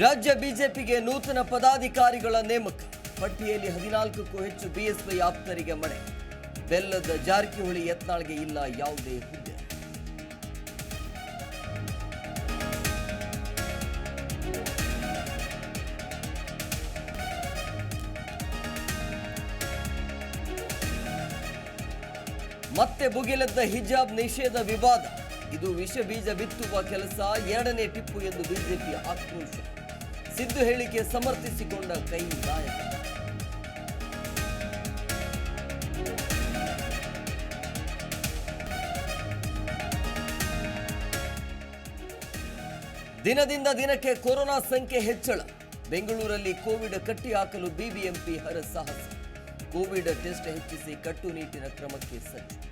ರಾಜ್ಯ ಬಿಜೆಪಿಗೆ ನೂತನ ಪದಾಧಿಕಾರಿಗಳ ನೇಮಕ. ಪಟ್ಟಿಯಲ್ಲಿ ಹದಿನಾಲ್ಕಕ್ಕೂ ಹೆಚ್ಚು ಬಿಎಸ್ವೈ ಆಪ್ತರಿಗೆ ಮಣೆ. ಬೆಲ್ಲದ ಜಾರಕಿಹೊಳಿ ಯತ್ನಾಳ್ಗೆ ಇಲ್ಲ ಯಾವುದೇ ಹುದ್ದೆ. ಮತ್ತೆ ಭುಗಿಲೆದ್ದ ಹಿಜಾಬ್ ನಿಷೇಧ ವಿವಾದ. ಇದು ವಿಷ ಬೀಜ ಬಿತ್ತುವ ಕೆಲಸ ಎರಡನೇ ಟಿಪ್ಪು ಎಂದು ಬಿಜೆಪಿ ಆಕ್ರೋಶ. ಸಿದ್ದು ಹೇಳಿಕೆ ಸಮರ್ಥಿಸಿಕೊಂಡ ಕೈ ಗಾಯಕ ದಿನದಿಂದ ದಿನಕ್ಕೆ ಕೊರೋನಾ ಸಂಖ್ಯೆ ಹೆಚ್ಚಳ. ಬೆಂಗಳೂರಲ್ಲಿ ಕೋವಿಡ್ ಕಟ್ಟಿ ಹಾಕಲು ಬಿಬಿಎಂಪಿ ಹರಸಾಹಸ. ಕೋವಿಡ್ ಟೆಸ್ಟ್ ಹೆಚ್ಚಿಸಿ ಕಟ್ಟುನಿಟ್ಟಿನ ಕ್ರಮಕ್ಕೆ ಸಜ್ಜು.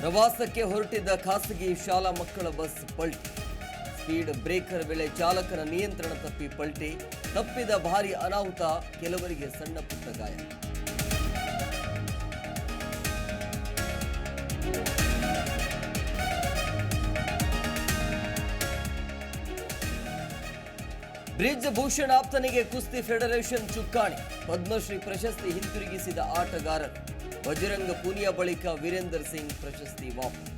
ಪ್ರವಾಸಕ್ಕೆ ಹೊರಟಿದ್ದ ಖಾಸಗಿ ಶಾಲಾ ಮಕ್ಕಳ ಬಸ್ ಪಲ್ಟಿ. ಸ್ಪೀಡ್ ಬ್ರೇಕರ್ ವೇಳೆ ಚಾಲಕನ ನಿಯಂತ್ರಣ ತಪ್ಪಿ ಪಲ್ಟಿ. ತಪ್ಪಿದ ಭಾರಿ ಅನಾಹುತ ಕೆಲವರಿಗೆ ಸಣ್ಣ ಪುಟ್ಟ ಗಾಯ. ಬ್ರಿಜ್ ಭೂಷಣ್ ಆಪ್ತನಿಗೆ ಕುಸ್ತಿ ಫೆಡರೇಷನ್ ಚುಕ್ಕಾಣಿ. ಪದ್ಮಶ್ರೀ ಪ್ರಶಸ್ತಿ ಹಿಂತಿರುಗಿಸಿದ ಆಟಗಾರರು. ಬಜರಂಗ ಪೂನಿಯಾ ಬಳಿಕ ವೀರೇಂದರ್ ಸಿಂಗ್ ಪ್ರಶಸ್ತಿ ವಾಪಸ್